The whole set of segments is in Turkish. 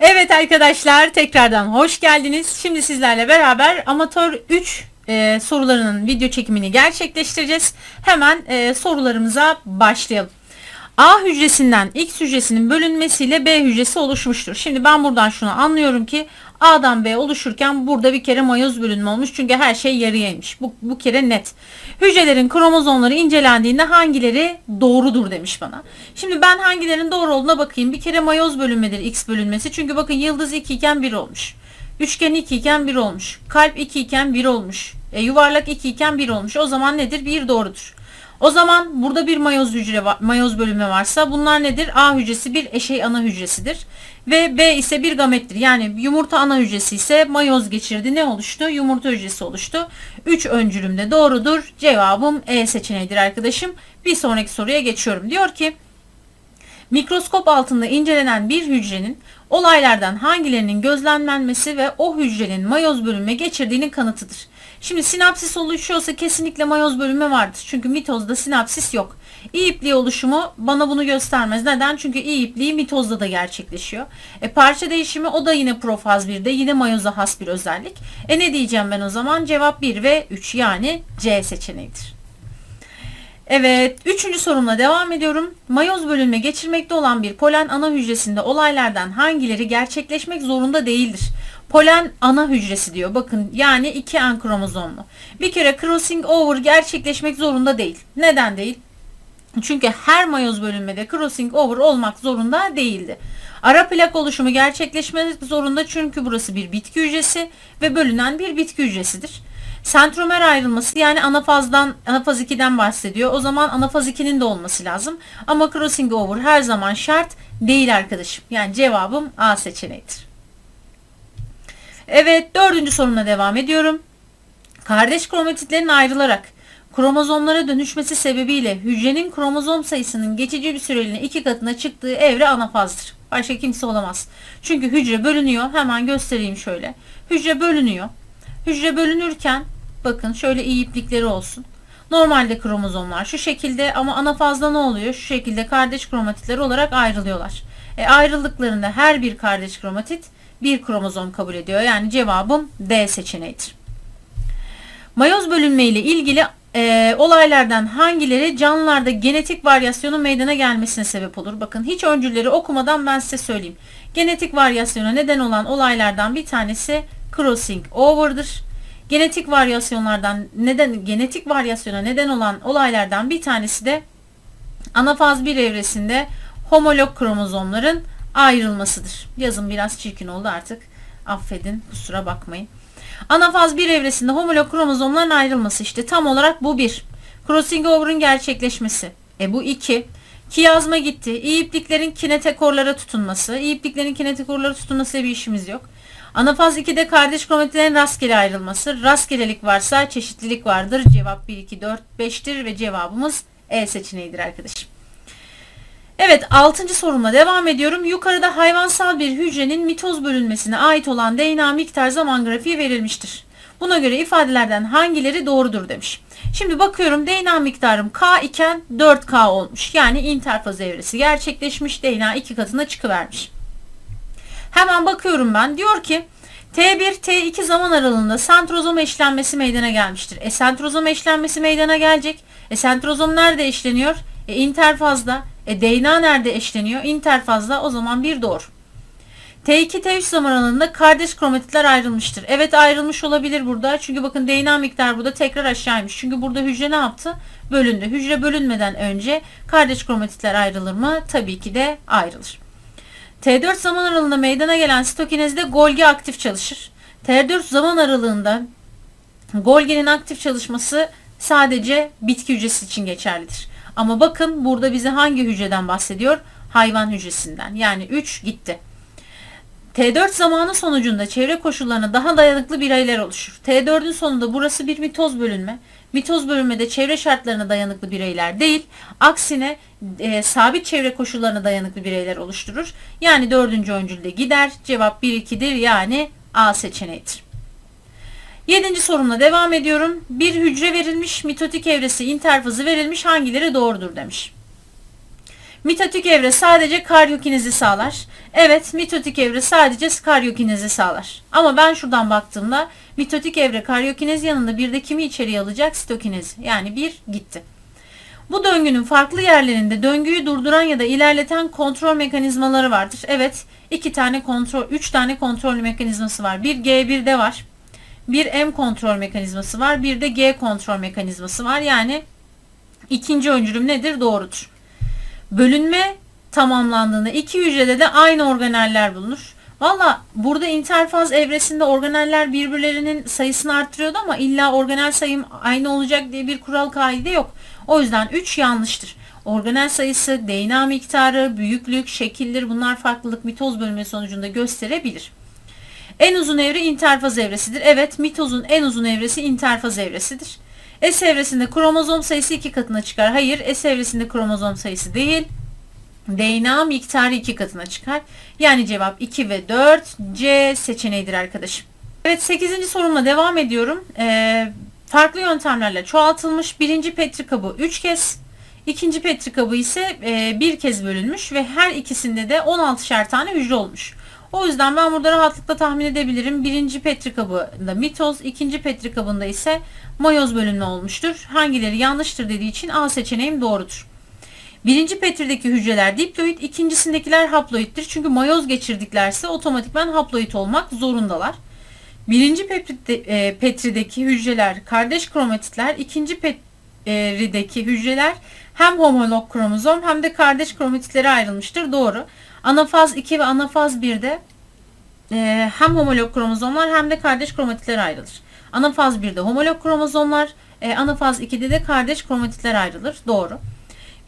Evet arkadaşlar tekrardan hoş geldiniz. Şimdi sizlerle beraber amatör 3 e, sorularının video çekimini gerçekleştireceğiz. Hemen e, sorularımıza başlayalım. A hücresinden X hücresinin bölünmesiyle B hücresi oluşmuştur. Şimdi ben buradan şunu anlıyorum ki A'dan B oluşurken burada bir kere mayoz bölünme olmuş. Çünkü her şey yarıyaymış. Bu, bu kere net. Hücrelerin kromozomları incelendiğinde hangileri doğrudur demiş bana. Şimdi ben hangilerinin doğru olduğuna bakayım. Bir kere mayoz bölünmedir X bölünmesi. Çünkü bakın yıldız 2 iken 1 olmuş. Üçgen 2 iken 1 olmuş. Kalp 2 iken 1 olmuş. E, yuvarlak 2 iken 1 olmuş. O zaman nedir? 1 doğrudur. O zaman burada bir mayoz hücre mayoz bölümü varsa bunlar nedir? A hücresi bir eşey ana hücresidir. Ve B ise bir gamettir. Yani yumurta ana hücresi ise mayoz geçirdi. Ne oluştu? Yumurta hücresi oluştu. 3 öncülümde doğrudur. Cevabım E seçeneğidir arkadaşım. Bir sonraki soruya geçiyorum. Diyor ki Mikroskop altında incelenen bir hücrenin olaylardan hangilerinin gözlemlenmesi ve o hücrenin mayoz bölünme geçirdiğinin kanıtıdır. Şimdi sinapsis oluşuyorsa kesinlikle mayoz bölünme vardır. Çünkü mitozda sinapsis yok. İ ipliği oluşumu bana bunu göstermez. Neden? Çünkü İ ipliği mitozda da gerçekleşiyor. E parça değişimi o da yine profaz 1'de yine mayoza has bir özellik. E ne diyeceğim ben o zaman? Cevap 1 ve 3 yani C seçeneğidir. Evet, üçüncü sorumla devam ediyorum. Mayoz bölünme geçirmekte olan bir polen ana hücresinde olaylardan hangileri gerçekleşmek zorunda değildir? Polen ana hücresi diyor. Bakın yani 2 N kromozomlu. Bir kere crossing over gerçekleşmek zorunda değil. Neden değil? Çünkü her mayoz bölünmede crossing over olmak zorunda değildi. Ara plak oluşumu gerçekleşmek zorunda çünkü burası bir bitki hücresi ve bölünen bir bitki hücresidir. Sentromer ayrılması yani anafazdan anafaz 2'den bahsediyor. O zaman anafaz 2'nin de olması lazım. Ama crossing over her zaman şart değil arkadaşım. Yani cevabım A seçeneğidir. Evet dördüncü sorumla devam ediyorum. Kardeş kromatitlerin ayrılarak kromozomlara dönüşmesi sebebiyle hücrenin kromozom sayısının geçici bir süreliğine iki katına çıktığı evre anafazdır. Başka kimse olamaz. Çünkü hücre bölünüyor. Hemen göstereyim şöyle. Hücre bölünüyor. Hücre bölünürken bakın şöyle iyi iplikleri olsun. Normalde kromozomlar şu şekilde ama anafazda ne oluyor? Şu şekilde kardeş kromatitler olarak ayrılıyorlar. E, ayrıldıklarında her bir kardeş kromatit bir kromozom kabul ediyor. Yani cevabım D seçeneğidir. Mayoz bölünme ile ilgili e, olaylardan hangileri canlılarda genetik varyasyonun meydana gelmesine sebep olur? Bakın hiç öncülleri okumadan ben size söyleyeyim. Genetik varyasyona neden olan olaylardan bir tanesi crossing over'dır. Genetik varyasyonlardan neden genetik varyasyona neden olan olaylardan bir tanesi de anafaz 1 evresinde homolog kromozomların ayrılmasıdır. Yazım biraz çirkin oldu artık. Affedin kusura bakmayın. Anafaz 1 evresinde homolog kromozomların ayrılması işte tam olarak bu bir. Crossing over'ın gerçekleşmesi. E bu iki. Kiyazma gitti. İyi ipliklerin kinetekorlara tutunması. İyi ipliklerin kinetekorlara tutunması bir işimiz yok. Anafaz 2'de kardeş kromatitlerin rastgele ayrılması. Rastgelelik varsa çeşitlilik vardır. Cevap 1, 2, 4, 5'tir ve cevabımız E seçeneğidir arkadaşım. Evet 6. sorumla devam ediyorum. Yukarıda hayvansal bir hücrenin mitoz bölünmesine ait olan DNA miktar zaman grafiği verilmiştir. Buna göre ifadelerden hangileri doğrudur demiş. Şimdi bakıyorum DNA miktarım K iken 4K olmuş. Yani interfaz evresi gerçekleşmiş. DNA iki katına çıkıvermiş. Hemen bakıyorum ben. Diyor ki T1, T2 zaman aralığında sentrozom eşlenmesi meydana gelmiştir. E sentrozom eşlenmesi meydana gelecek. E sentrozom nerede eşleniyor? E interfazda. E DNA nerede eşleniyor? İnterfazda. O zaman bir doğru. T2 T3 zaman aralığında kardeş kromatitler ayrılmıştır. Evet ayrılmış olabilir burada. Çünkü bakın DNA miktarı burada tekrar aşağıymış. Çünkü burada hücre ne yaptı? Bölündü. Hücre bölünmeden önce kardeş kromatitler ayrılır mı? Tabii ki de ayrılır. T4 zaman aralığında meydana gelen sitokinezde Golgi aktif çalışır. T4 zaman aralığında Golgi'nin aktif çalışması sadece bitki hücresi için geçerlidir. Ama bakın burada bize hangi hücreden bahsediyor? Hayvan hücresinden. Yani 3 gitti. T4 zamanı sonucunda çevre koşullarına daha dayanıklı bireyler oluşur. T4'ün sonunda burası bir mitoz bölünme. Mitoz bölünmede çevre şartlarına dayanıklı bireyler değil, aksine e, sabit çevre koşullarına dayanıklı bireyler oluşturur. Yani dördüncü öncülde gider. Cevap 1-2'dir yani A seçeneğidir. Yedinci sorumla devam ediyorum. Bir hücre verilmiş, mitotik evresi interfazı verilmiş hangileri doğrudur demiş. Mitotik evre sadece karyokinezi sağlar. Evet, mitotik evre sadece karyokinezi sağlar. Ama ben şuradan baktığımda mitotik evre karyokinez yanında bir de kimi içeriye alacak? Sitokinezi. Yani bir gitti. Bu döngünün farklı yerlerinde döngüyü durduran ya da ilerleten kontrol mekanizmaları vardır. Evet, iki tane kontrol, üç tane kontrol mekanizması var. Bir G1'de var. Bir M kontrol mekanizması var. Bir de G kontrol mekanizması var. Yani ikinci öncülüm nedir? Doğrudur. Bölünme tamamlandığında iki hücrede de aynı organeller bulunur. Valla burada interfaz evresinde organeller birbirlerinin sayısını arttırıyordu ama illa organel sayım aynı olacak diye bir kural kaide yok. O yüzden 3 yanlıştır. Organel sayısı, DNA miktarı, büyüklük, şekildir bunlar farklılık mitoz bölünme sonucunda gösterebilir. En uzun evre interfaz evresidir. Evet mitozun en uzun evresi interfaz evresidir. S evresinde kromozom sayısı iki katına çıkar. Hayır S evresinde kromozom sayısı değil. DNA miktarı iki katına çıkar. Yani cevap 2 ve 4 C seçeneğidir arkadaşım. Evet 8. sorumla devam ediyorum. Ee, farklı yöntemlerle çoğaltılmış birinci petri kabı 3 kez, ikinci petri kabı ise e, bir kez bölünmüş ve her ikisinde de 16'şer tane hücre olmuş. O yüzden ben burada rahatlıkla tahmin edebilirim. Birinci petri kabında mitoz, ikinci petri kabında ise mayoz bölünme olmuştur. Hangileri yanlıştır dediği için A seçeneğim doğrudur. Birinci petrideki hücreler diploid, ikincisindekiler haploiddir. Çünkü mayoz geçirdiklerse otomatikman haploid olmak zorundalar. Birinci e, petrideki hücreler kardeş kromatitler, ikinci petrideki hücreler hem homolog kromozom hem de kardeş kromatitlere ayrılmıştır. Doğru. Anafaz 2 ve anafaz 1'de e, hem homolog kromozomlar hem de kardeş kromatitler ayrılır. Anafaz 1'de homolog kromozomlar, e, anafaz 2'de de kardeş kromatitler ayrılır. Doğru.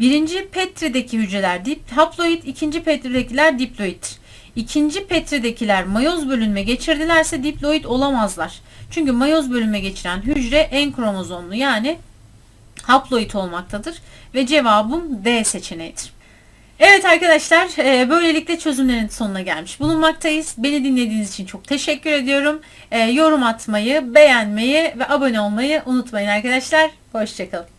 Birinci Petri'deki hücreler dip, haploid, ikinci Petri'dekiler diploiddir. İkinci Petri'dekiler mayoz bölünme geçirdilerse diploid olamazlar. Çünkü mayoz bölünme geçiren hücre en kromozomlu yani haploid olmaktadır ve cevabım D seçeneğidir. Evet arkadaşlar e, böylelikle çözümlerin sonuna gelmiş bulunmaktayız. Beni dinlediğiniz için çok teşekkür ediyorum. E, yorum atmayı, beğenmeyi ve abone olmayı unutmayın arkadaşlar. Hoşçakalın.